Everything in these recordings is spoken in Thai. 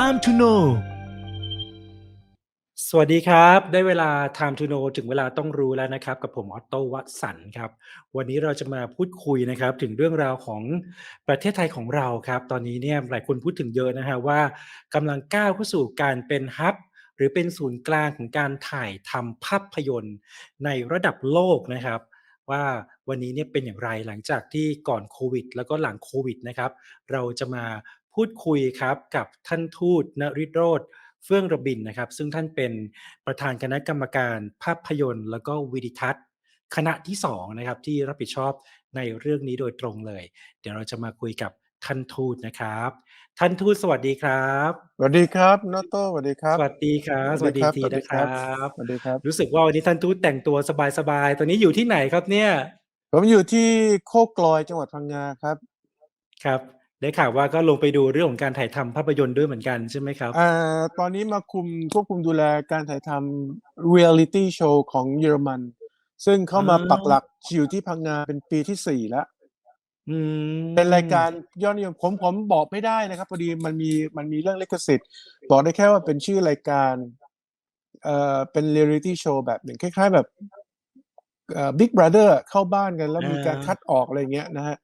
Time to know สวัสดีครับ ได้เวลา Time to know ถึงเวลาต้องรู้แล้วนะครับ กับผมออตโตวัตสันครับ วันนี้เราจะมาพูดคุยนะครับ ถึงเรื่องราวของประเทศไทยของเราครับ ตอนนี้เนี่ยหลายคนพูดถึงเยอะนะฮะว่ากำลังก้าวเข้าสู่การเป็นฮับหรือเป็นศูนย์กลางของการถ่ายทำภาพยนตร์ในระดับโลกนะครับ ว่าวันนี้เนี่ยเป็นอย่างไรหลังจากที่ก่อนโควิด แล้วก็หลังโควิดนะครับ เราจะมา พูดคุยครับกับท่านทูตนฤโรธเฟื่องระบินนะครับ ซึ่งท่านเป็นประธานคณะกรรมการภาพยนตร์ แล้วก็วิดิทัศน์ คณะที่สองนะครับที่รับผิดชอบในเรื่องนี้โดยตรงเลย เดี๋ยวเราจะมาคุยกับท่านทูตนะครับ ท่านทูตสวัสดีครับสวัสดีครับนอตโต้สวัสดีครับ สวัสดีครับสวัสดีทีนะครับสวัสดีครับ รู้สึกว่าวันนี้ท่านทูตแต่งตัวสบายๆตอนนี้อยู่ที่ไหนครับเนี่ยผมอยู่ที่โคกลอยจังหวัดพังงาครับ ครับ ได้ข่าวว่าก็ลงไปดูเรื่องของการถ่ายทำภาพยนตร์ด้วยเหมือนกันใช่ไหมครับอ่าตอนนี้มาคุมควบคุมดูแลการถ่ายทำ reality show ของเยอรมัน ซึ่งเข้ามาอ๋อปักหลักอยู่ที่พังงาเป็นปีที่สี่แล้วอืมเป็นรายการยอดนิยมผมผมบอกไม่ได้นะครับพอดีมันมีมันมีเรื่องลิขสิทธิ์ บอกได้แค่ว่าเป็นชื่อรายการเอ่อเป็น reality show แบบหนึ่งคล้าย ๆ แบบเอ่อ Big Brother เข้าบ้านกันแล้วมีการอ่าคัดออกอะไรเงี้ยนะฮะ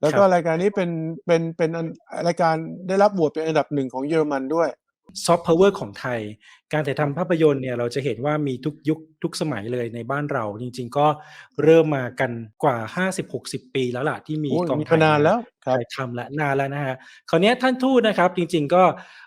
แล้วก็ครับรายการนี้เป็นเป็นเป็นอันรายการได้รับโหวตเป็นอันดับหนึ่งของเยอรมันด้วยซอฟต์พาวเวอร์ของไทย การถ่ายทำภาพยนตร์เนี่ยเราจะเห็นว่ามีทุกยุคทุกสมัยเลยในบ้านเรา จริง ๆ ก็เริ่มมากันกว่า 50-60 ปีแล้วล่ะที่มีโอ้ยกองมีถ่ายมานานแล้วครับถ่ายทำและนานแล้วนะฮะคราวเนี้ยท่านทูตนะครับ จริง ๆ ก็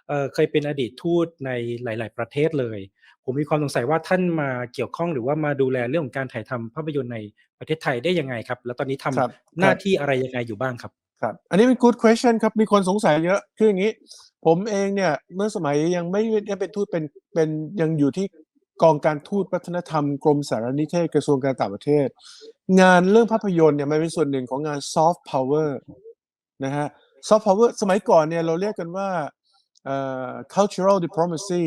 เอ่อเคยเป็นอดีตทูตในหลาย ๆ ประเทศเลย ผมมีความสงสัยว่าท่านมาเกี่ยวข้องหรือว่ามาดูแลเรื่องของการถ่ายทำภาพยนตร์ใน ประเทศไทยได้ยังไงครับ แล้วตอนนี้ทำครับหน้าครับที่อะไรยังไงอยู่บ้างครับครับอันนี้เป็น good question ครับ มีคนสงสัยเยอะ คืออย่างนี้ ผมเองเนี่ย เมื่อสมัยยังไม่ได้เป็นทูตเป็นเป็นยังอยู่ที่กองการทูตวัฒนธรรมกรมสารนิเทศกระทรวงการต่างประเทศ งานเรื่องภาพยนตร์เนี่ยมันเป็นส่วนหนึ่งของงาน soft power นะฮะ soft power สมัยก่อนเนี่ยเราเรียกกันว่าเอ่อ cultural diplomacy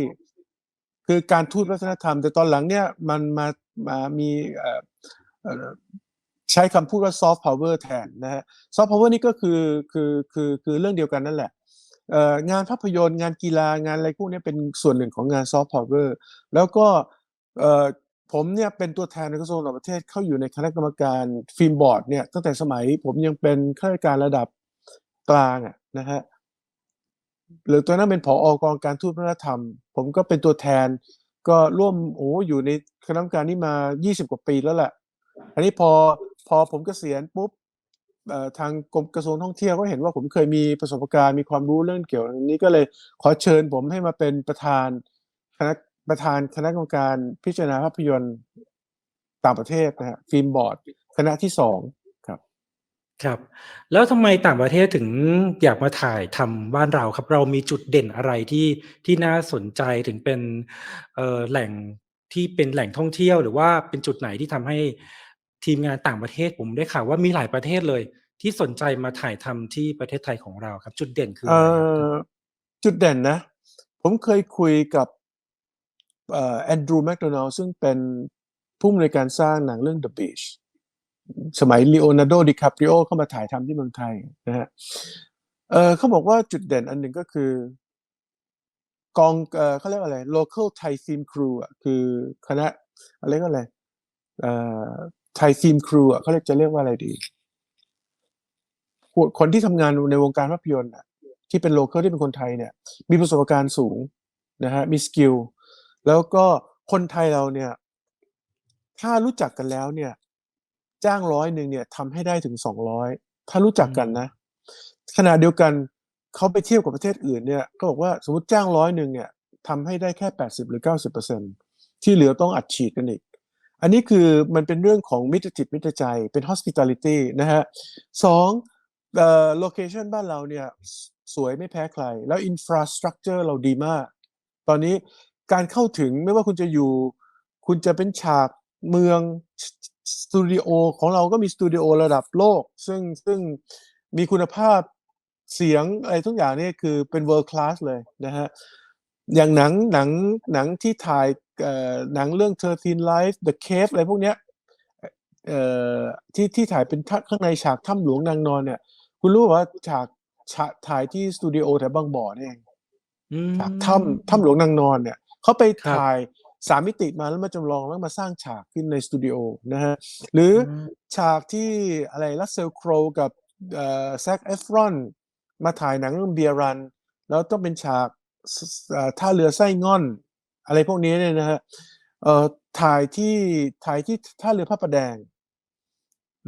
คือการทูตวัฒนธรรม แต่ตอนหลังเนี่ยมันมามามี ใช้คำพูดว่า soft power แทนนะฮะซอฟต์พาวเวอร์นี่ก็คือคือคือคือเรื่องเดียวกันนั่นแหละงานภาพยนตร์งานกีฬางานอะไรพวกนี้เป็นส่วนหนึ่งของงานซอฟต์พาวเวอร์แล้วก็ผมเนี่ยเป็นตัวแทนในกระทรวงต่างประเทศเข้าอยู่ในคณะกรรมการฟิล์มบอร์ดเนี่ยตั้งแต่สมัยผมยังเป็นข้าราชการระดับกลางอะนะฮะหรือตัวนั้นเป็นผออกองการทูตวัฒนธรรม ผมก็เป็นตัวแทนก็ร่วมโอ้อยู่ในคณะกรรมการนี้มา 20 กว่าปีแล้วแหละ อันนี้พอพอผมเกษียณปุ๊บทางกรมกระทรวงท่องเที่ยวก็เห็นว่าผมเคยมีประสบการณ์มีความรู้เรื่องเกี่ยวกับนี้ก็เลยขอเชิญผมให้มาเป็นประธานคณะประธานคณะกรรมการพิจารณาภาพยนตร์ต่างประเทศนะฮะฟิล์มบอร์ดคณะที่สองครับ ครับ แล้วทำไมต่างประเทศถึงอยากมาถ่ายทำบ้านเราครับ เรามีจุดเด่นอะไรที่ที่น่าสนใจถึงเป็นเออแหล่งที่เป็นแหล่งท่องเที่ยว หรือว่าเป็นจุดไหนที่ทำให้ ทีมงานต่างประเทศผมได้ข่าวว่ามีหลายประเทศเลย ที่สนใจมาถ่ายทำที่ประเทศไทยของเราครับ จุดเด่นคือเอ่อะไรครับอจุดเด่นนะ ผมเคยคุยกับเอ่อแอนดรูว์แมคโดนัลซึ่งเป็นผู้อำนวยการสร้างหนังเรื่อง The Beach สมัยลีโอนาร์โดดิคาปริโอเข้ามาถ่ายทำที่เมืองไทยนะฮะเออเขาบอกว่าจุดเด่นอันหนึ่งก็คือกองเออเขาเรียกว่าอะไร local Thai theme crew อะคือคณะอะไรก็อะไรเอ่อ Thai theme crew อะเขาเรียกจะเรียกว่าอะไรดี คนที่ทำงานในวงการภาพยนตร์อะที่เป็นโลเคอลที่เป็นคนไทยเนี่ย มีประสบการณ์สูงนะฮะมีสกิลแล้วก็คนไทยเราเนี่ย ถ้ารู้จักกันแล้วเนี่ย จ้างร้อยหนึ่งเนี่ยทำให้ได้ถึงสองร้อยถ้ารู้จักกันนะขณะเดียวกันเขาไปเที่ยวกับประเทศอื่นเนี่ย ก็บอกว่าสมมติจ้างร้อยหนึ่งเนี่ยทำให้ได้แค่แปดสิบหรือเก้าสิบเปอร์เซ็นที่เหลือต้องอัดฉีดกันอีก อันนี้คือมันเป็นเรื่องของมิตรจิตมิตรใจเป็น hospitality นะฮะสองเอ่อ location บ้านเราเนี่ยสวยไม่แพ้ใคร แล้ว infrastructure เราดีมาก ตอนนี้การเข้าถึงไม่ว่าคุณจะอยู่ คุณจะเป็นฉากเมืองสตูดิโอของเราก็มีสตูดิโอระดับโลก ซึ่งซึ่งมีคุณภาพเสียงอะไรทุกอย่างนี่คือเป็น world class เลยนะฮะอย่างหนังหนังหนังที่ถ่าย หนังเรื่อง 13 Life The Cave อะไรพวกเนี้ยเอ่อที่ที่ถ่ายเป็นท่าข้างในฉากถ้ำหลวงนางนอนเนี่ย คุณรู้ว่าฉากฉากถ่ายที่สตูดิโอแถวบางบ่อนี่เองอืมฉากถ้ำถ้ำหลวงนางนอนเนี่ยเขาไปครับถ่ายสามมิติมาแล้วมาจำลองแล้วมาสร้างฉากขึ้นในสตูดิโอนะฮะหรืออมฉากที่อะไรลัสเซลโครกับเอ่อแซคเอฟรอนมาถ่ายหนังเรื่องเบียรัน แล้วต้องเป็นฉากสเอ่อท่าเรือไส้ง่อน อะไรพวกนี้เนี่ยนะฮะเอ่อถ่ายที่ถ่ายที่ท่าเรือพระประแดง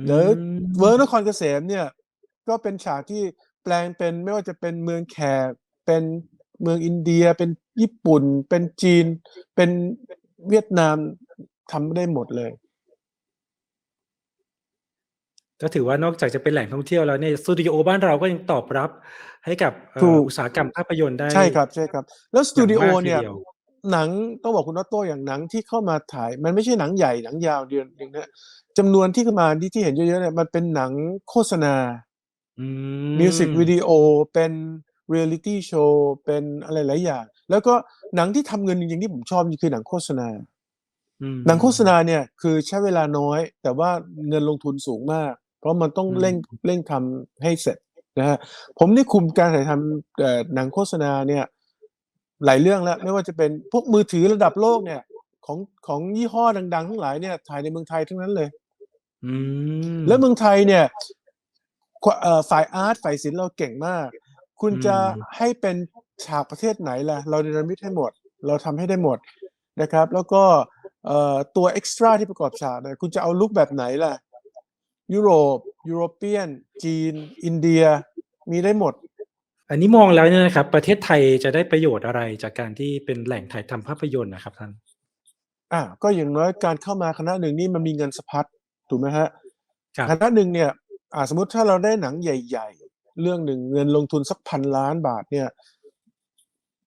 หรือมเวิร์กนครเกษมเนี่ย ก็เป็นฉากที่แปลงเป็นไม่ว่าจะเป็นเมืองแขกเป็นเมืองอินเดียเป็นญี่ปุ่น เป็นจีน เป็นเวียดนามทำได้หมดเลย ก็ถือว่านอกจากจะเป็นแหล่งท่องเที่ยวแล้วเนี่ยสตูดิโอบ้านเราก็ยังตอบรับให้กับเอ่อถูกอุตสาหกรรมภาพยนตร์ได้ใช่ครับใช่ครับ แล้วสตูดิโออย่างมากทีเนี่ยเดียว หนังต้องบอกคุณนอตโต้อย่างหนังที่เข้ามาถ่าย มันไม่ใช่หนังใหญ่หนังยาวเดือนหนึงนะจำนวนที่เข้ามาที่ที่เห็นเยอะๆเนี่ยมันเป็นหนังโฆษณาอืมิวสิกวิดีโอเป็นเรียลิตี้โชว์เป็นอะไรหลายอย่าง แล้วก็หนังที่ทำเงินจริงๆที่ผมชอบคือหนังโฆษณาอืมหนังโฆษณาเนี่ยคือใช้เวลาน้อย แต่ว่าเงินลงทุนสูงมาก เพราะมันต้องอืมเร่งเร่งทำให้เสร็จนะฮะผมนี่คุมการถ่ายทำเอ่อหนังโฆษณาเนี่ย หลายเรื่องแล้ว ไม่ว่าจะเป็นพวกมือถือระดับโลกเนี่ยของของยี่ห้อดังๆ ทั้งหลายเนี่ยถ่ายในเมืองไทยทั้งนั้นเลยอืมแล้วเมืองไทยเนี่ยควเอ่อฝ่ายอาร์ตฝ่ายศิลป์เราเก่งมาก คุณจะอืมให้เป็นฉากประเทศไหนล่ะ เราเดนมิตให้หมด เราทำให้ได้หมดนะครับ แล้วก็เอ่อตัวเอ็กซ์ตร้าที่ประกอบฉากเนี่ยคุณจะเอาลุคแบบไหนล่ะ ยุโรป ยุโรเปียน จีน อินเดีย มีได้หมด อันนี้มองแล้วเนี่ยนะครับ ประเทศไทยจะได้ประโยชน์อะไรจากการที่เป็นแหล่งถ่ายทำภาพยนตร์นะครับท่านอะก็อย่างน้อยการเข้ามาคณะหนึ่งนี่มันมีเงินสะพัดถูกไหมฮะครับคณะหนึ่งเนี่ยอ่าสมมติถ้าเราได้หนังใหญ่ ๆ เรื่องหนึ่งเงินลงทุนสักพันล้านบาทเนี่ย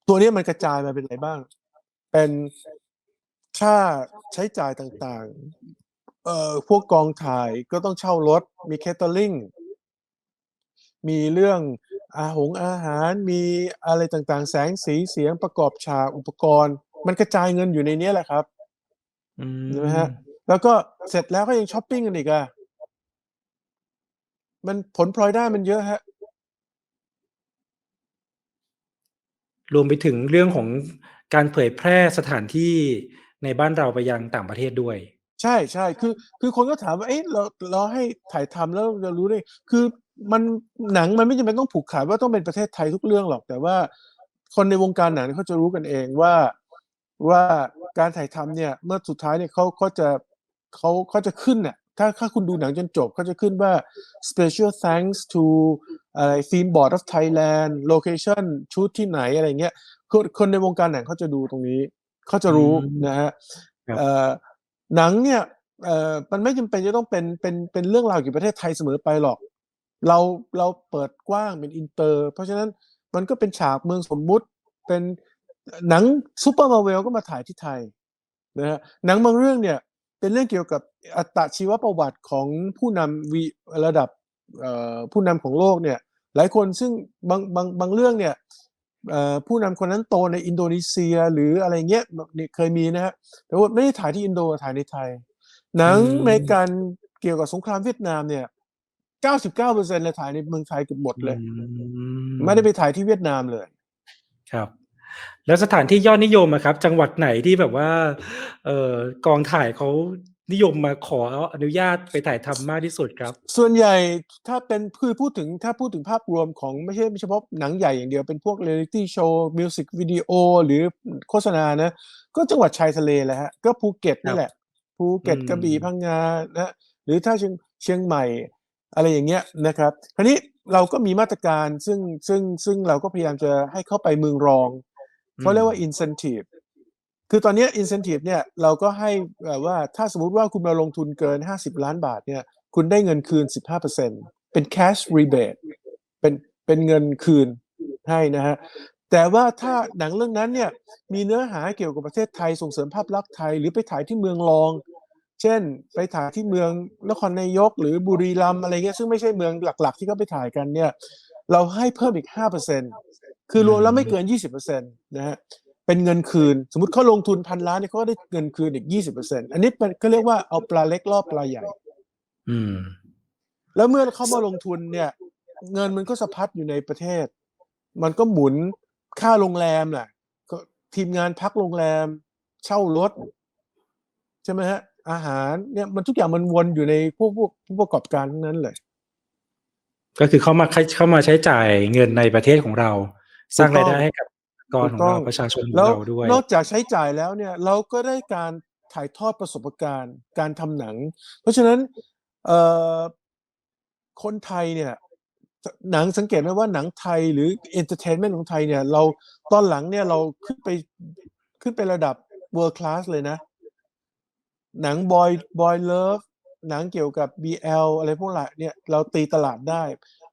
ตัวเนี้ยมันกระจายมาเป็นอะไรบ้าง เป็นค่าใช้จ่ายต่างๆ เอ่อพวกกองถ่ายก็ต้องเช่ารถ มีแคตเตอร์ลิงมีเรื่อง อาหงอาหารมีอะไรต่างๆ แสงสีเสียงประกอบฉากอุปกรณ์ มันกระจายเงินอยู่ในเนี้ยแหละครับอืมใช่ไหมฮะ แล้วก็เสร็จแล้วก็ยังช้อปปิ้งกันอีกอะมันผลพลอยได้มันเยอะฮะ รวมไปถึงเรื่องของการเผยแพร่สถานที่ในบ้านเราไปยังต่างประเทศด้วย ใช่ใช่คือ คือคนก็ถามว่าเอ๊ะเราเราให้ถ่ายทำแล้วเราจะรู้ได้ คือมันหนังมันไม่จำเป็นต้องผูกขาดว่าต้องเป็นประเทศไทยทุกเรื่องหรอก แต่ว่าคนในวงการหนังเขาจะรู้กันเองว่าว่าการถ่ายทำเนี่ย เมื่อสุดท้ายเนี่ยเขาเขาจะเขาเขาจะขึ้นเนี่ยถ้าถ้าคุณดูหนังจนจบเขาจะขึ้นว่า special thanks to อะไร theme board of Thailand location ชุดที่ไหนอะไรเงี้ยคนคนในวงการหนังเขาจะดูตรงนี้เขาจะรู้อืมนะฮะครับเอ่อหนังเนี่ยเอ่อมันไม่จำเป็นจะต้องเป็นเป็นเป็นเรื่องราวเกี่ยวกับประเทศไทยเสมอไปหรอก เราเราเปิดกว้างเป็นอินเตอร์ เพราะฉะนั้นมันก็เป็นฉากเมืองสมมุติเป็นหนังซูเปอร์มาเวลก็มาถ่ายที่ไทยนะฮะหนังบางเรื่องเนี่ยเป็นเรื่องเกี่ยวกับอัตชีวประวัติของผู้นำวีระดับเอ่อผู้นำของโลกเนี่ยหลายคนซึ่งบางบางบางเรื่องเนี่ยเอ่อผู้นำคนนั้นโตในอินโดนีเซียหรืออะไรเงี้ยนี่เคยมีนะฮะแต่ว่าไม่ได้ถ่ายที่อินโดถ่ายในไทย หนังอืมอเมริกันเกี่ยวกับสงครามเวียดนามเนี่ย 99%เลยถ่ายในเมืองไทยเกือบหมดเลยอืมไม่ได้ไปถ่ายที่เวียดนามเลย ครับ แล้วสถานที่ยอดนิยมอะครับ จังหวัดไหนที่แบบว่า เอ่อกองถ่ายเขานิยมมาขออนุญาตไปถ่ายทำมากที่สุดครับ ส่วนใหญ่ถ้าเป็นคือพูดถึงถ้าพูดถึงภาพรวมของไม่ใช่เฉพาะหนังใหญ่อย่างเดียวเป็นพวกเรียลิตี้โชว์มิวสิกวิดีโอหรือโฆษณานะ ก็จังหวัดชายทะเลแหละฮะก็ภูเก็ตนี่แหละภูเก็ตอืมกระบี่พังงานะหรือถ้าเชียงเชียงใหม่ อะไรอย่างเงี้ยนะครับคราวนี้เราก็มีมาตรการซึ่งซึ่งซึ่งเราก็พยายามจะให้เข้าไปเมืองรองเขาเรียกว่า incentive คือตอนเนี้ย incentive เนี่ยเราก็ให้แบบว่าถ้าสมมุติว่าคุณมาลงทุนเกิน 50 ล้านบาทเนี่ยคุณได้เงินคืน 15%เป็น cash rebate เป็นเป็นเงินคืนให้นะฮะแต่ว่าถ้าหนังเรื่องนั้นเนี่ยมีเนื้อหาเกี่ยวกับประเทศไทยส่งเสริมภาพลักษณ์ไทย หรือไปถ่ายที่เมืองรอง เช่น ไปถ่ายที่เมืองนครนายกหรือบุรีรัมย์อะไรเงี้ยซึ่งไม่ใช่เมืองหลัก ๆ ที่เขาไปถ่ายกันเนี่ย เราให้เพิ่มอีก5%คือรวมแล้วไม่เกิน20%นะฮะเป็นเงินคืน สมมติเขาลงทุนพันล้านเนี่ยเขาก็ได้เงินคืนอีก20%อันนี้เป็นเขาเรียกว่าเอาปลาเล็กล่อปลาใหญ่ อืม แล้วเมื่อเขามาลงทุนเนี่ย เงินมันก็สะพัดอยู่ในประเทศ มันก็หมุนค่าโรงแรมล่ะก็ทีมงานพักโรงแรม เช่ารถ ใช่ไหมฮะ อาหารเนี่ยมันทุกอย่างมันวนอยู่ในผู้ผู้ผู้ประกอบการทั้งนั้นเลย ก็คือเข้ามาเข้ามาใช้จ่ายเงินในประเทศของเรา สร้างรายได้ให้กับกรของเราประชาชนของแล้วเราด้วย นอกจากใช้จ่ายแล้วเนี่ยเราก็ได้การถ่ายทอดประสบการณ์ การทำหนัง เพราะฉะนั้นเอ่อคนไทยเนี่ยหนังสังเกตไหมว่าหนังไทยหรือเอนเตอร์เทนเมนต์ของไทยเนี่ยเราตอนหลังเนี่ยเราขึ้นไปขึ้นไประดับ world class เลยนะ หนังบอยบอยเลิฟหนังเกี่ยวกับ BL อะไรพวกหละเนี่ยเราตีตลาดได้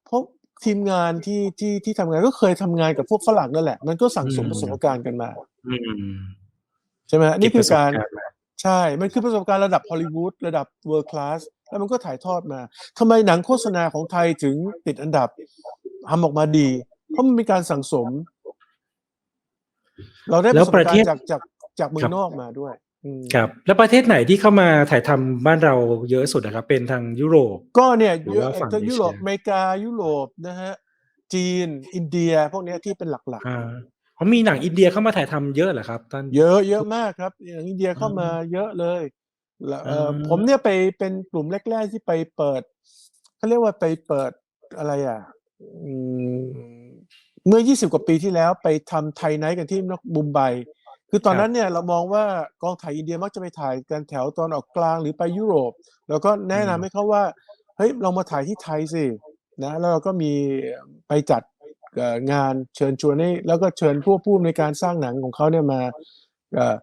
เพราะทีมงานที่ที่ที่ทำงานก็เคยทำงานกับพวกฝรั่งนั่นแหละ มันก็สั่งสมอืมประสบการณ์กันมาอืมใช่ไหมฮะนี่คือการเบประสบณ์มาใช่ มันคือประสบการณ์ระดับฮอลลีวูดระดับ world class แล้วมันก็ถ่ายทอดมาทำไมหนังโฆษณาของไทยถึงติดอันดับทำออกมาดี เพราะมันมีการสั่งสม เราได้ปแล้ระวสบประการเทศณ์จากจากจากเมือครังบนอกมาด้วยอืม ครับ แล้วประเทศไหนที่เข้ามาถ่ายทำบ้านเราเยอะสุดนะครับ เป็นทางยุโรป ก็เนี่ยหรือเยอะว่าฝั่งทั้งยุโรปเอเชียอเมริกายุโรปนะฮะจีน อินเดียพวกเนี้ยที่เป็นหลักอ่าเขามีหนังอินเดียเข้ามาถ่ายทำเยอะเหรอครับท่านๆเยอะเยอะมากครับอย่างอินเดียเข้ามาเยอะเลยแล้วเอ่ออ่าผมเนี่ยไปเป็นกลุ่มแรกๆที่ไปเปิดเขาเรียกว่าไปเปิดอะไรอะอืมเมื่อ 20 กว่าปีที่แล้วไปทำไทยไนท์กันที่มุมไบ คือตอนนั้นเนี่ยเรามองว่ากองถ่ายอินเดียมักจะไปถ่ายกันแถวตอนออกกลางหรือไปยุโรป แล้วก็แนะนำให้เขาว่าเฮ้ยเรามาถ่ายที่ไทยสินะแล้วเราก็มีไปจัดเอ่องานเชิญชวนให้แล้วก็เชิญผู้ผู้ในวยการสร้างหนังของเขาเนี่ยมาเอ่อ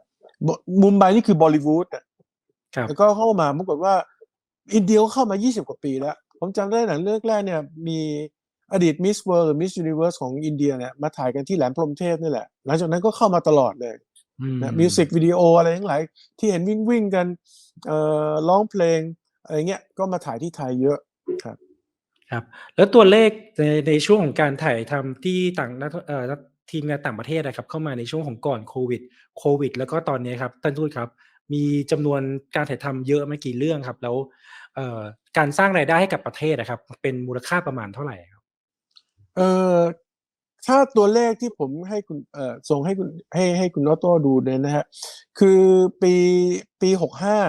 มุมุมไบนี่คือบอลิวูดอะครับแล้วก็เข้ามาปรากฏว่า อินเดียก็เข้ามา 20 กว่าปีแล้ว ผมจำได้หนังเรื่องแรกเนี่ยมีอดีตมิสเวิร์หรือมิสยูนิเว r ร์สของอินเดียเนี่ยมาถ่ายกันที่แหลมพรหมเทพนี่แหละ หลังจากนั้นก็เข้ามาตลอดเลยอืม นะมิวสิกวิดีโออะไรทั้งหลายที่เห็นวิ่งวิ่งกันเอ่อร้องเพลงอะไรเงี้ยก็มาถ่ายที่ไทยเยอะครับครับ แล้วตัวเลขในในช่วงของการถ่ายทำที่ต่างนักเอ่อนักทีมงานต่างประเทศนะครับเข้ามาในช่วงของก่อนโควิดโควิด แล้วก็ตอนนี้ครับท่านทูตครับ มีจำนวนการถ่ายทำเยอะไหม่กี่เรื่องครับ แล้วเอ่อการสร้างรายได้ให้กับประเทศนะครับ เป็นมูลค่าประมาณเท่าไหร่ครับเอ่อ ถ้าตัวเลขที่ผมให้คุณเอ่อส่งให้คุณให้ให้คุณนอโต้ดูเนี่ยนะฮะคือปีปีหกห้า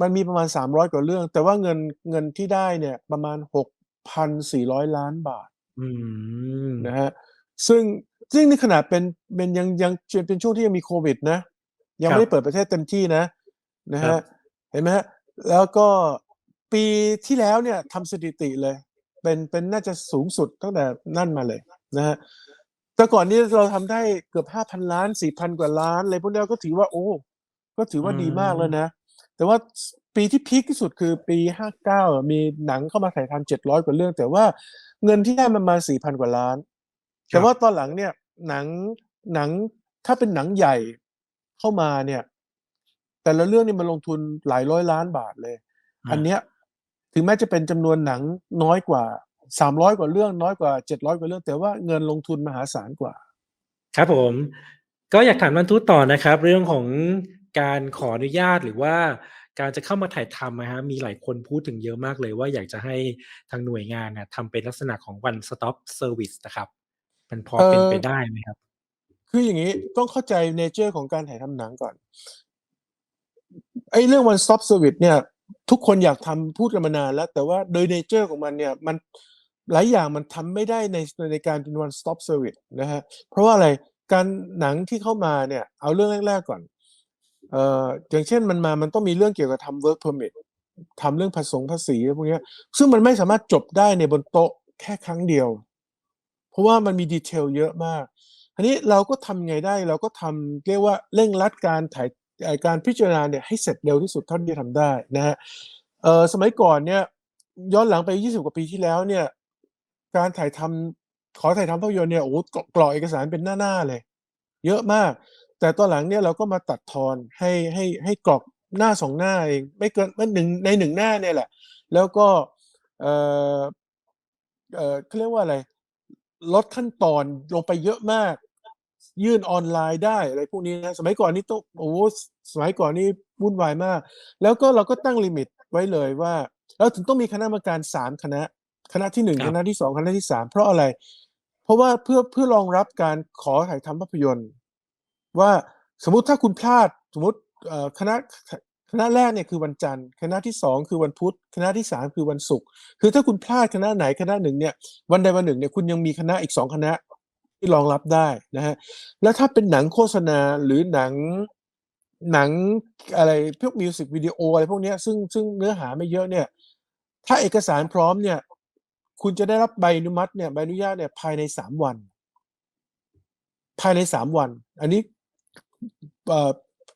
มันมีประมาณสามร้อยกว่าเรื่อง แต่ว่าเงินเงินที่ได้เนี่ยประมาณหกพันสี่ร้อยล้านบาทอืมนะฮะซึ่งซึ่งในขณะเป็นเป็นยังยังเป็นช่วงที่ยังมีโควิดนะ ยังไม่ได้เปิดประเทศเต็มที่นะนะครัฮะบเห็นไหมฮะแล้วก็ปีที่แล้วเนี่ยทำสถิติเลย เป็นเป็นน่าจะสูงสุดตั้งแต่นั่นมาเลย นะฮะแต่ก่อนนี้เราทำได้เกือบห้าพันล้านสี่พันกว่าล้านอะไรพวกนี้ก็ถือว่า โอ้ก็ถือว่าดีมากแล้วนะ แต่ว่าปีที่พีคที่สุดคือปีห้าเก้ามีหนังเข้ามาถ่ายทำเจ็ดร้อยกว่าเรื่อง แต่ว่าเงินที่ได้มันมาสี่พันกว่าล้าน แต่ว่าตอนหลังเนี่ย หนังหนังถ้าเป็นหนังใหญ่เข้ามาเนี่ย แต่ละเรื่องนี่มันลงทุนหลายร้อยล้านบาทเลยอ่าอันเนี้ยถึงแม้จะเป็นจำนวนหนังน้อยกว่า สามร้อยกว่าเรื่องน้อยกว่าเจ็ดร้อยกว่าเรื่อง แต่ว่าเงินลงทุนมหาศาลกว่า ครับผม ก็อยากถามท่านทูตต่อนะครับ เรื่องของการขออนุญาตหรือว่าการจะเข้ามาถ่ายทำนะฮะมีหลายคนพูดถึงเยอะมากเลยว่าอยากจะให้ทางหน่วยงานนะทำเป็นลักษณะของ one stop service นะครับ มันพอเป็นไปเอ่อได้ไหมครับ คืออย่างนี้ต้องเข้าใจเนเจอร์ของการถ่ายทำหนังก่อนไอ้เรื่อง one stop service เนี่ย ทุกคนอยากทำพูดกันมานานแล้ว แต่ว่าโดยเนเจอร์ของมันเนี่ยมัน หลายอย่างมันทำไม่ได้ในในการเป็น one stop service นะฮะเพราะว่าอะไรการหนังที่เข้ามาเนี่ยเอาเรื่องแรก ๆก่อนเอ่ออย่างเช่นมันมามันต้องมีเรื่องเกี่ยวกับทำ work permit ทำเรื่องภาษีภาษีพวกนี้ซึ่งมันไม่สามารถจบได้ในบนโต๊ะแค่ครั้งเดียว เพราะว่ามันมีดีเทลเยอะมากอันนี้เราก็ทำไงได้เราก็ทำเรียกว่าเร่งรัดการถ่ายการพิจารณาเนี่ยให้เสร็จเร็วที่สุดเท่าที่จะทำได้นะฮะเอ่อสมัยก่อนเนี่ยย้อนหลังไป 20 กว่าปีที่แล้วเนี่ย การถ่ายทำขอถ่ายทำภาพยนตร์เนี่ยโอ้โหกรอกเอกสารเป็นหน้าๆเลย เยอะมาก แต่ตอนหลังเนี่ยเราก็มาตัดทอนให้ให้ให้กรอกหน้าสองหน้าเองไม่เกินไม่หนึ่งในหนึ่งหน้าเนี่ยแหละ แล้วก็เออเออเขาเรียกว่าอะไร ลดขั้นตอนลงไปเยอะมาก ยื่นออนไลน์ได้อะไรพวกนี้นะสมัยก่อนนี่ต้องโอ้สมัยก่อนนี่วุ่นวายมาก แล้วก็เราก็ตั้งลิมิตไว้เลยว่า เราถึงต้องมีคณะกรรมการสามคณะ คณะที่หนึ่งครับคณะที่สองคณะที่สามเพราะอะไร เพราะว่าเพื่อเพื่อรองรับการขอถ่ายทำภาพยนตร์ ว่าสมมุติถ้าคุณพลาดสมมติเอ่อคณะคณะแรกเนี่ยคือวันจันทร์ คณะที่สองคือวันพุธ คณะที่สามคือวันศุกร์คือถ้าคุณพลาดคณะไหนคณะหนึ่งเนี่ยวันใดวันหนึ่งเนี่ยคุณยังมีคณะอีกสองคณะที่รองรับได้นะฮะแล้วถ้าเป็นหนังโฆษณาหรือหนังหนังอะไรพวกมิวสิกวิดีโออะไรพวกเนี้ยซึ่งซึ่งเนื้อหาไม่เยอะเนี่ย ถ้าเอกสารพร้อมเนี่ย คุณจะได้รับใบอนุมัติเนี่ยใบอนุญาตเนี่ยภายในสามวัน ภายในสามวัน อันนี้เอ่อ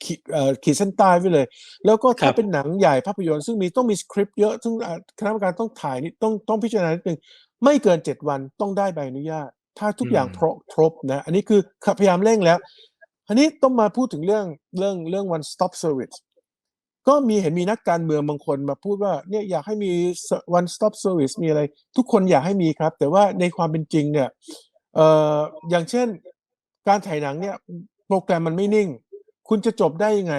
ขีดเอ่อขีดเส้นใต้ไว้เลย แล้วก็ครัถ้าบเป็นหนังใหญ่ภาพยนตร์ซึ่งมีต้องมีสคริปต์เยอะ ซึ่งอ่าคณะกรรมการต้องถ่ายนี่ต้องต้องพิจารณานิดนึงไม่เกินเจ็ดวันต้องได้ใบอนุญาต ถ้าทุกอย่างครบครบนะอันนี้คือพยายามเร่งแล้วอันนี้ต้องมาพูดถึงเรื่องเรื่องเรื่อง one stop service ก็มีเห็นมีนักการเมืองบางคนมาพูดว่าเนี่ยอยากให้มี one stop service มีอะไร ทุกคนอยากให้มีครับ แต่ว่าในความเป็นจริงเนี่ยเอ่ออย่างเช่นการถ่ายหนังเนี่ยโปรแกรมมันไม่นิ่ง คุณจะจบได้ยังไง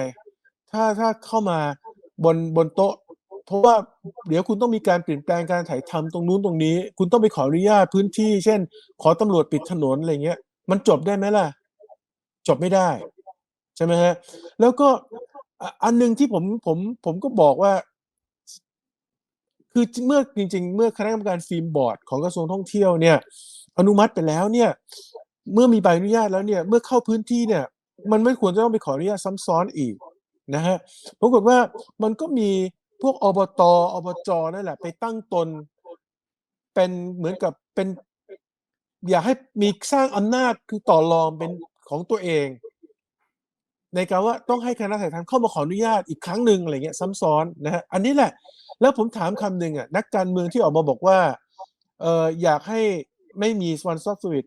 ถ้าถ้าเข้ามาบนบนโต๊ะ เพราะว่าเดี๋ยวคุณต้องมีการเปลี่ยนแปลงการถ่ายทำตรงนู้นตรงนี้ คุณต้องไปขออนุญาตพื้นที่ เช่น ขอตำรวจปิดถนนอะไรเงี้ย มันจบได้ไหมล่ะ จบไม่ได้ ใช่ไหมฮะ แล้วก็ อันหนึ่งที่ผมผมผมก็บอกว่า คือเมื่อจริง ๆ เมื่อคณะกรรมการฟิล์มบอร์ดของกระทรวงท่องเที่ยวเนี่ย อนุมัติไปแล้วเนี่ย เมื่อมีใบอนุญาตแล้วเนี่ย เมื่อเข้าพื้นที่เนี่ย มันไม่ควรจะต้องไปขออนุญาตซ้ำซ้อนอีกนะฮะปรากฏว่ามันก็มีพวกอบตอบจนั่นแหละ ไปตั้งตน เป็นเหมือนกับเป็น อยากให้มีสร้างอำนาจคือต่อรองเป็นของตัวเอง ในการว่าต้องให้คณะถ่ายทำเข้ามาขออนุญาตอีกครั้งหนึ่งอะไรเงี้ยซ้ำซ้อนนะฮะอันนี้แหละ แล้วผมถามคำหนึ่งอะนักการเมืองที่ออกมาบอกว่าเอออยากให้ไม่มีวันซอฟต์สวิต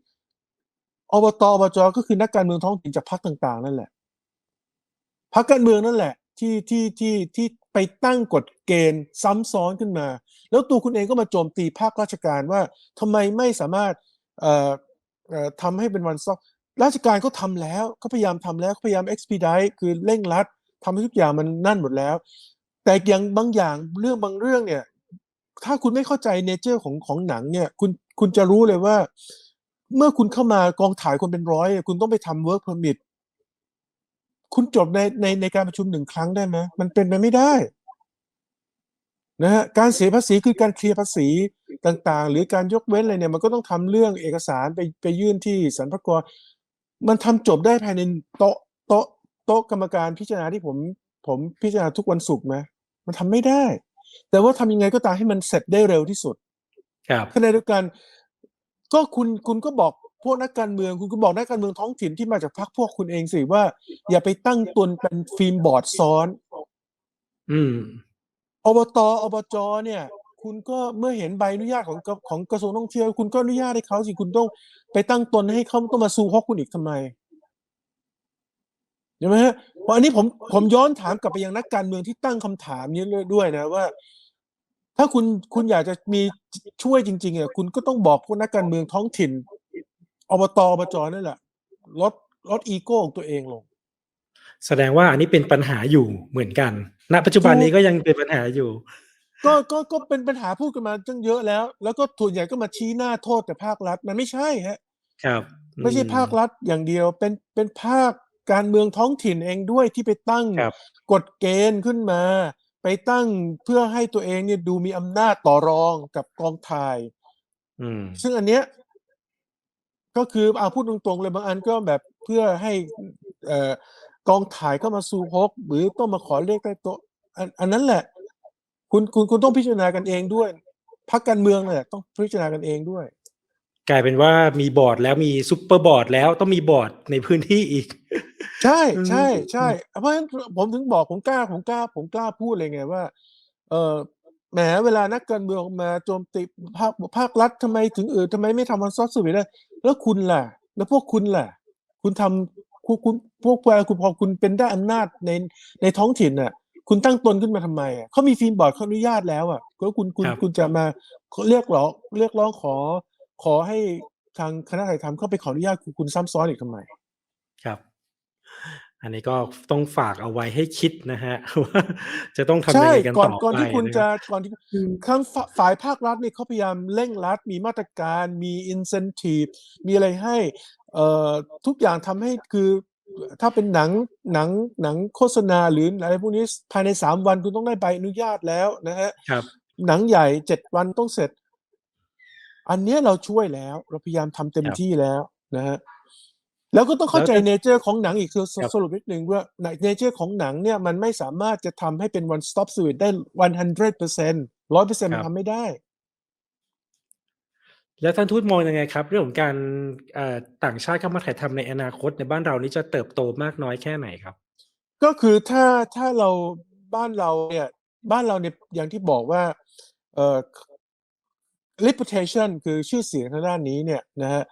อบตอบจก็คือนักการเมืองท้องถิ่นจากพรรคต่าง ๆ นั่นแหละพรรคการเมืองนั่นแหละ ที่ที่ที่ที่ไปตั้งกฎเกณฑ์ซ้ำซ้อนขึ้นมา แล้วตัวคุณเองก็มาโจมตีภาคราชการว่าทำไมไม่สามารถเอ่อเอ่อทำให้เป็นวันซอฟ ราชการก็ทำแล้วเขาพยายามทำแล้วเขาพยายาม expedite คือเร่งรัดทำให้ทุกอย่างมันนั่นหมดแล้ว แต่อย่างบางอย่างเรื่องบางเรื่องเนี่ย ถ้าคุณไม่เข้าใจเนเจอร์ของของหนังเนี่ย คุณคุณจะรู้เลยว่า เมื่อคุณเข้ามากองถ่ายคนเป็นร้อย คุณต้องไปทำ work permit คุณจบในในในการประชุมหนึ่งครั้งได้ไหมมันเป็นไปไม่ได้นะฮะการเสียภาษีคือการเคลียร์ภาษีต่างๆ หรือการยกเว้นอะไรเนี่ยมันก็ต้องทำเรื่องเอกสารไปไปยื่นที่สรรพากร มันทำจบได้ภายในโต๊ะโต๊ะโต๊ะกรรมการพิจารณาที่ผม ผมพิจารณาทุกวันศุกร์ไหมมันทำไม่ได้ แต่ว่าทำยังไงก็ตามให้มันเสร็จได้เร็วที่สุด ครับขณะเดียวกัน ก็คุณคุณก็บอกพวกนักการเมืองคุณก็บอกนักการเมืองท้องถิ่นที่มาจากพรรคพวกคุณเองสิว่า อย่าไปตั้งตนเป็นฟิล์มบอร์ดซ้อน อืมอบตอบจเนี่ย คุณก็เมื่อเห็นใบอนุญาตของของกระทรวงท่องเที่ยว คุณก็อนุญาตให้เขาสิคุณต้องไปตั้งตนให้เขาต้องมาสู้ฮอกคุณอีกทำไมใช่ไหมฮะเพราะอันนี้ผมผมย้อนถามกลับไปยังนักการเมืองที่ตั้งคำถามนี้ด้วยนะว่า ถ้าคุณคุณอยากจะมีช่วยจริงๆอะคุณก็ต้องบอกพวกนักการเมืองท้องถิ่นอบตอบจนั่นแหละลดลดอีโก้ของตัวเองลง แสดงว่าอันนี้เป็นปัญหาอยู่เหมือนกัน ณ ปัจจุบันนี้ก็ยังเป็นปัญหาอยู่ ก็ก็ก็เป็นปัญหาพูดกันมาตั้งเยอะแล้ว แล้วก็ส่วนใหญ่ก็มาชี้หน้าโทษแต่ภาครัฐมันไม่ใช่ฮะ ครับ ไม่ใช่อืภาครัฐอย่างเดียว เป็นเป็นภาคการเมืองท้องถิ่นเองด้วยที่ไปตั้งครับกฎเกณฑ์ขึ้นมา ไปตั้งเพื่อให้ตัวเองเนี่ยดูมีอำนาจต่อรองกับกองถ่ายอืมซึ่งอันเนี้ย ก็คือเอาพูดตรงๆเลยบางอันก็แบบเพื่อให้เอ่อกองถ่ายเข้ามาสู่ฮกหรือต้องมาขอเลขใต้โต๊ะอันอันนั้นแหละ คุณคุณคุณต้องพิจารณากันเองด้วยพักการเมืองแหละต้องพิจารณากันเองด้วย กลายเป็นว่ามีบอร์ดแล้วมีซุปเปอร์บอร์ดแล้วต้องมีบอร์ดในพื้นที่อีก ใช่อืมใช่ใช่เพราะฉะนั้นผมถึงบอกผมกล้าผมกล้า ผมกล้าพูดเลยไงว่า เออแหมเวลานักการเมืองมาโจมตีภาคภาครัฐทำไมถึงเออทำไมไม่ทำมันซอฟต์สวิตได้แล้วคุณล่ะ แล้วพวกคุณล่ะ คุณทำคุณคุณพวกเวลาคุณพอคุณเป็นได้อำนาจในในท้องถิ่นน่ะ คุณตั้งตนขึ้นมาทำไมอะเขามีฟิล์มบอร์ดเขาอนุญาตแล้วอะแล้วคุณคุณครับคุณจะมาเรียกร้องเรียกร้องขอ ขอให้ทางคณะถ่ายทำเข้าไปขออนุญาตคุณคุณซ้ำซ้อนอีกทำไม ครับ อันนี้ก็ต้องฝากเอาไว้ให้คิดนะฮะว่าจะต้องทำยัใช่งไงกันก่อนต่อก่อนไปที่คุณนะคจะรับก่อนที่อืมข้างฝฝ่ายภาครัฐเนี่ยเขาพยายามเร่งรัด มีมาตรการมี incentive มีอะไรให้ เอ่อทุกอย่างทำให้คือ ถ้าเป็นหนังหนังหนังโฆษณาหรืออะไรพวกนี้ภายในสามวันคุณต้องได้ใบอนุญาตแล้วนะฮะครับหนังใหญ่เจ็ดวันต้องเสร็จ อันเนี้ยเราช่วยแล้ว เราพยายามทำเต็มครับที่แล้วนะฮะแล้วก็ต้องเข้าใจแล้วถ้าเนเจอร์ของหนังอีกคือสครับสรุปนิดนึงว่าเนเจอร์ของหนังเนี่ยมันไม่สามารถจะทำให้เป็น one stop service ได้ one hundred percent ร้อยเปอร์เซ็นต์คมัรันบทำไม่ได้ แล้วท่านทูตมองยังไงครับ เรื่องของการต่างชาติเข้ามาถ่ายทำในอนาคตในบ้านเรานี่จะเติบโตมากน้อยแค่ไหนครับ ก็คือถ้าถ้าเราบ้านเราเนี่ยบ้านเราเนี่ยอย่างที่บอกว่าเอ่อ reputation คือชื่อเสียงทางด้านนี้เนี่ยนะฮะ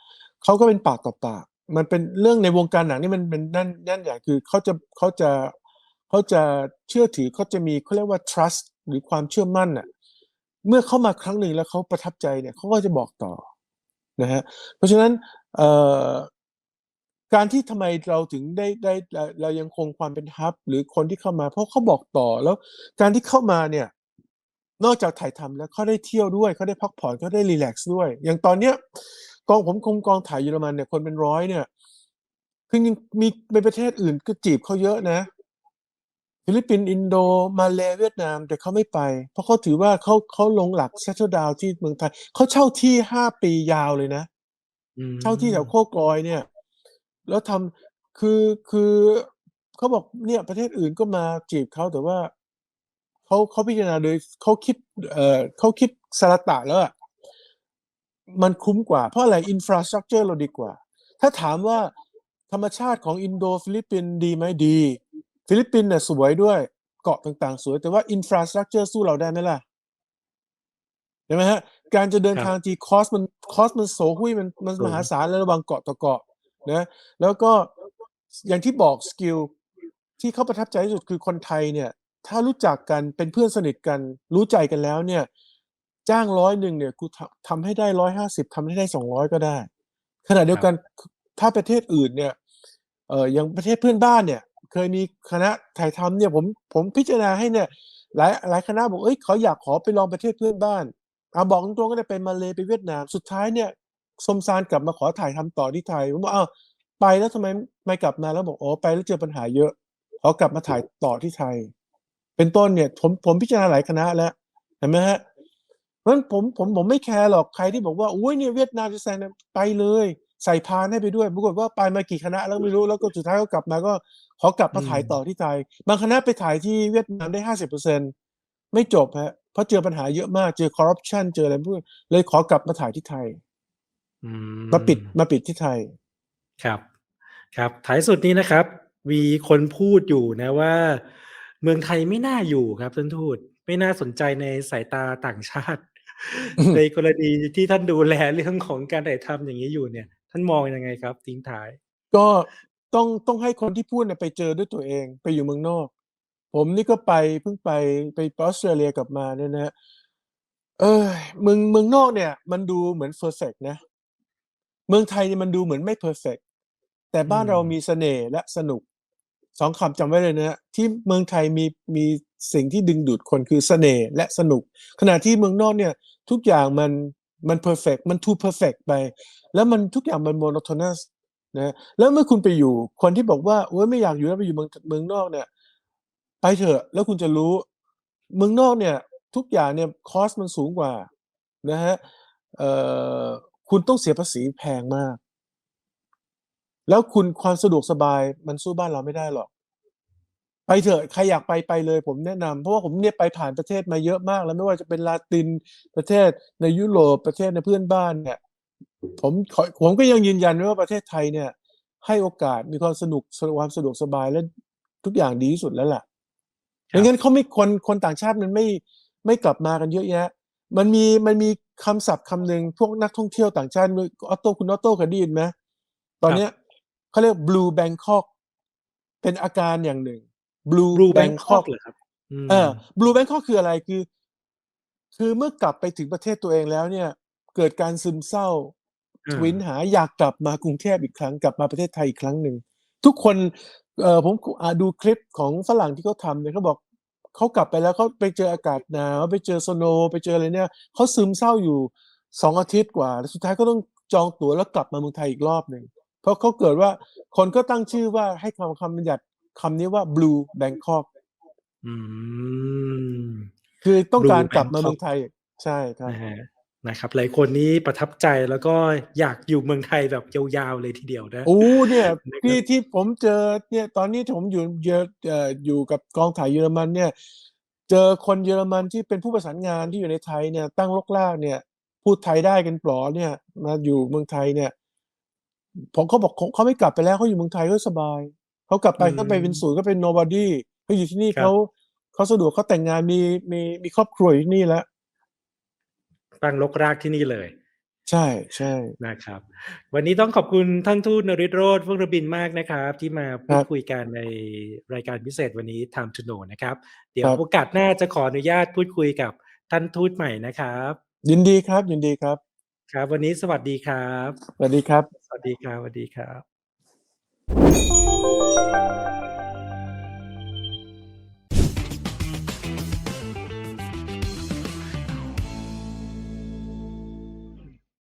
เขาก็เป็นปากต่อปาก มันเป็นเรื่องในวงการหนังนี่มันเป็นนั่นนั่นอย่างคือเขาจะเขาจะเขาจะเชื่อถือเขาจะมีเขาเรียกว่า trust หรือความเชื่อมั่นอะ เมื่อเข้ามาครั้งหนึ่งแล้วเขาประทับใจเนี่ยเขาก็จะบอกต่อนะฮะเพราะฉะนั้นการที่ทำไมเราถึงได้ได้เรายังคงความเป็นฮับ หรือคนที่เข้ามา เพราะเขาบอกต่อแล้วการที่เข้ามาเนี่ยนอกจากถ่ายทำแล้วเขาได้เที่ยวด้วยเขาได้พักผ่อนเขาได้รีแลกซ์ด้วย อย่างตอนเนี้ยกองผมคุมกองถ่ายเยอรมันเนี่ยคนเป็นร้อยเนี่ยคือยังมีในประเทศอื่นก็จีบเขาเยอะนะ ฟิลิปปินส์อินโดมาเลเวียดนาม แต่เขาไม่ไป เพราะเขาถือว่าเขาเขาลงหลักเซตดาวที่เมืองไทยเขาเช่าที่ห้าปียาวเลยนะอืมเช่าที่แถวโคกลอยเนี่ย แล้วทำคือคือเขาบอกเนี่ยประเทศอื่นก็มาจีบเขาแต่ว่าเขาเขาพิจารณาโดยเขาคิด เอ่อเขาคิดสารตะแล้วอะมันคุ้มกว่า เพราะอะไรอินฟราสตรักเจอร์เราดีกว่า ถ้าถามว่าธรรมชาติของอินโดฟิลิปปินส์ดีไหมดี ฟิลิปปินส์เนี่ยสวยด้วยเกาะต่างๆ สวยแต่ว่าอินฟราสตรักเจอร์สู้เราได้ไหมล่ะเห็นไหมฮะการจะเดินครับทางทีคอสมันคอสมันโสหุ้ยมันมันสูงมหาศาลแล้วระหวังเกาะต่อเกาะนะแล้วก็อย่างที่บอกสกิลที่เขาประทับใจที่สุดคือคนไทยเนี่ย ถ้ารู้จักกันเป็นเพื่อนสนิทกัน รู้ใจกันแล้วเนี่ย จ้างร้อยหนึ่งเนี่ยกูทำทำให้ได้ร้อยห้าสิบทำให้ได้สองร้อยก็ได้ ขณะเดียวกันถ้าประเทศอื่นเนี่ยเอออย่างประเทศเพื่อนบ้านเนี่ย เคยมีคณะถ่ายทำเนี่ยผมผมพิจารณาให้เนี่ยหลายหลายคณะบอกเอ้ยเขาอยากขอไปลองประเทศเพื่อนบ้านเอาบอกตรงๆก็ได้ไปมาเลไปเวียดนามสุดท้ายเนี่ยสมซานกลับมาขอถ่ายทำต่อที่ไทยผมบอกอ้าวไปแล้วทำไมไม่กลับมาแล้วบอกอ๋อไปแล้วเจอปัญหาเยอะขอกลับมาถ่ายต่อที่ไทย เป็นต้นเนี่ยผมผมพิจารณาหลายคณะแล้วเห็นไหมฮะเพราะฉะนั้นผมผมผมไม่แคร์หรอกใครที่บอกว่าอุ้ยเนี่ยเวียดนามจะแซงเนี่ยไปเลย ใส่พานให้ไปด้วยปรากฏว่าไปมากี่คณะแล้วไม่รู้แล้วก็สุดท้ายก็กลับมาก็ขอกลับมาถ่ายต่อที่ไทย บางคณะไปถ่ายที่เวียดนามได้ห้าสิบเปอร์เซ็นไม่จบฮะเพราะเจอปัญหาเยอะมากเจอคอร์รัปชันเจออะไรพวกเลยขอกลับมาถ่ายที่ไทยอืมาปิดมาปิดที่ไทย ครับ ครับ ท้ายสุดนี้นะครับ มีคนพูดอยู่นะว่า เมืองไทยไม่น่าอยู่ครับท่านทูตไม่น่าสนใจในสายตาต่างชาติอืมในกรณีที่ท่านดูแลเรื่องของการถ่ายทำอย่างนี้อยู่เนี่ย ท่านมองยังไงครับทิ้งท้าย ก็ต้องต้องให้คนที่พูดเนี่ยไปเจอด้วยตัวเอง ไปอยู่เมืองนอก ผมนี่ก็ไปเพิ่งไปไปออสเตรเลียกลับมาเนี่ยนะฮะเออเมืองเมืองนอกเนี่ย มันดูเหมือนเพอร์เฟกนะ เมืองไทยเนี่ยมันดูเหมือนไม่เพอร์เฟกแต่บ้านอืมเรามีเสน่ห์และสนุกสองคำจำไว้เลยนะฮะที่เมืองไทยมีมีสิ่งที่ดึงดูดคนคือเสน่ห์และสนุก ขณะที่เมืองนอกเนี่ย ทุกอย่างมัน มันเพอร์เฟกมันทูเพอร์เฟกไป แล้วมันทุกอย่างมันโมโนโทนัสนะแล้วเมื่อคุณไปอยู่คนที่บอกว่าโอ้ยไม่อยากอยู่แล้วไปอยู่เมืองเมืองนอกเนี่ย ไปเถอะ แล้วคุณจะรู้เมืองนอกเนี่ย ทุกอย่างเนี่ยคอสมันสูงกว่านะฮะคุณต้องเสียภาษีแพงมาก แล้วคุณความสะดวกสบายมันสู้บ้านเราไม่ได้หรอก ไปเถอะใครอยากไปไปเลยผมแนะนำเพราะว่าผมเนี่ยไปผ่านประเทศมาเยอะมากแล้วไม่ว่าจะเป็นลาตินประเทศในยุโรปประเทศในเพื่อนบ้านเนี่ยผมขอผมก็ยังยืนยันว่าประเทศไทยเนี่ย ให้โอกาสมีความสนุกความสะดวกสบายและทุกอย่างดีที่สุดแล้วล่ะครับไม่งั้นเขาไม่คนคนต่างชาติมันไม่ไม่กลับมากันเยอะแยะ มันมีมันมีคำศัพท์คำหนึ่งพวกนักท่องเที่ยวต่างชาติออโต้คุณออโต้เคยได้ยินไหมตอนเนี้ยเขาเรียก blue Bangkok เป็นอาการอย่างหนึ่ง blue บลูแบงคอก Bangkok เหรอครับมเออ blue Bangkok คืออะไรคือ คือเมื่อกลับไปถึงประเทศตัวเองแล้วเนี่ย เกิดการซึมเศร้าอ่าทวินหาอยากกลับมากรุงเทพอีกครั้งกลับมาประเทศไทยอีกครั้งหนึ่งทุกคนเออผมอ่าดูคลิปของฝรั่งที่เขาทำเนี่ยเขาบอกเขากลับไปแล้วเขาไปเจออากาศหนาวไปเจอสโนว์ไปเจออะไรเนี่ยเขาซึมเศร้าอยู่สองอาทิตย์กว่าแล้วสุดท้ายก็ต้องจองตั๋วแล้วกลับมาเมืองไทยอีกรอบหนึ่งเพราะเขาเกิดว่าคนก็ตั้งชื่อว่าให้คำคำบัญญัติ คำนี้ว่า blue Bangkok อืมคือต้องการ Blue กลับมา Bangkok เมืองไทย ใช่ครับนะฮะนะครับ หลายคนนี้ประทับใจแล้วก็อยากอยู่เมืองไทยแบบยาวๆเลยทีเดียวนะโอ้เนี่ยนะครับที่ที่ผมเจอเนี่ย ตอนนี้ผมอยู่เยอเอ่ออยู่กับกองถ่ายเยอรมันเนี่ย เจอคนเยอรมันที่เป็นผู้ประสานงานที่อยู่ในไทยเนี่ย ตั้งลกลากเนี่ย พูดไทยได้กันปลอเนี่ย มาอยู่เมืองไทยเนี่ยผมเขาบอกเขาเขาไม่กลับไปแล้วเขาอยู่เมืองไทยก็สบาย เขากลับไปอืมก็ไปเป็นศูนย์ก็เป็น nobody เขาอยู่ที่นี่ครับเขาเขาสะดวกเขาแต่งงานมีมีมีครอบครัวอยู่ที่นี่แล้วตั้งลกรากที่นี่เลย ใช่ใช่นะครับ วันนี้ต้องขอบคุณท่านทูตนริศโรธเฟื่องระบินมากนะครับ ที่มาพูครัดบคุยกันในรายการพิเศษวันนี้ Time to Know นะครับ เดี๋ยวครับโอกาสหน้าจะขออนุญาตพูดคุยกับท่านทูตใหม่นะครับ ยินดีครับยินดีครับ ครับ วันนี้สวัสดีครับ สวัสดีครับ สวัสดีครับสวัสดีครับ Thank you.